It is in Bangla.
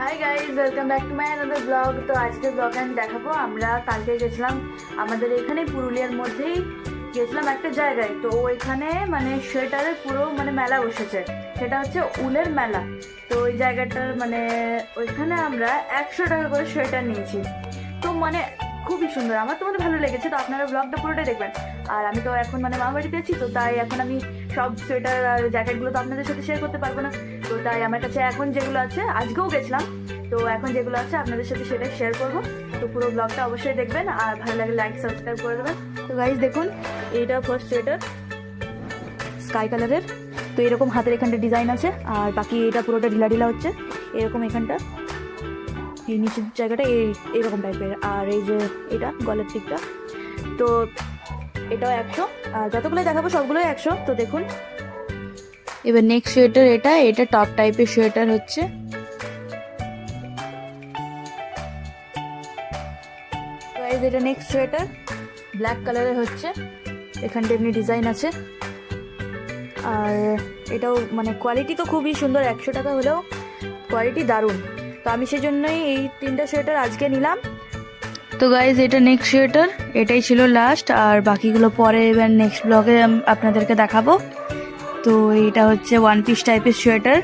Hi guys welcome back to my another blog তো আজকের ব্লগে আমি দেখাবো। আমরা কালকে গেছিলাম আমাদের এখানে পুরুলিয়ার মধ্যেই গেছিলাম একটা জায়গায়। তো ওইখানে মানে সোয়েটারের পুরো মানে মেলা বসেছে। সেটা হচ্ছে উলের মেলা। তো ওই জায়গাটার মানে ওইখানে আমরা একশো টাকা করে সোয়েটার নিয়েছি। তো মানে খুবই সুন্দর। আমার তো মানে ভালো লেগেছে, তো আপনারা ব্লগটা পুরোটাই দেখবেন। আর আমি তো এখন মানে মামা বাড়িতে আছি, তো তাই এখন আমি সব সোয়েটার আর জ্যাকেটগুলো তো আপনাদের সাথে শেয়ার করতে পারব না। তো তাই আমার কাছে এখন যেগুলো আছে, আজকেও গেছিলাম। তো এখন যেগুলো আছে আপনাদের সাথে সেটাই শেয়ার করব। তো পুরো ব্লগটা অবশ্যই দেখবেন, আর ভালো লাগলে লাইক সাবস্ক্রাইব করে দেবেন। তো গাইজ দেখুন, এইটা ফার্স্ট সোয়েটার স্কাই কালারের তো এরকম হাতের এখানটা ডিজাইন আছে, আর বাকি এটা পুরোটা ঢিলা ঢিলা হচ্ছে, এরকম এখানটা। এই নিচের জায়গাটা এই এরকম টাইপের আর এই যে এটা, গলের দিকটা। তো এটাও একশো। আর যতগুলো দেখাবো সবগুলোই একশো। তো দেখুন। এবার নেক্সট সোয়েটার এটা। এটা টপ টাইপের সোয়েটার হচ্ছে। এটা নেক্সট সোয়েটার ব্ল্যাক কালারের হচ্ছে। এখানটা এমনি ডিজাইন আছে। আর এটাও মানে কোয়ালিটি তো খুবই সুন্দর। একশো টাকা হলেও কোয়ালিটি দারুণ। তো আমি সেই জন্যই এই তিনটা সোয়েটার আজকে নিলাম। তো গাইজ এটা নেক্সট সোয়েটার, এটাই ছিল লাস্ট আর বাকিগুলো পরে এবার নেক্সট ব্লগে আপনাদেরকে দেখাবো। তো এটা হচ্ছে ওয়ান পিস টাইপের সোয়েটার।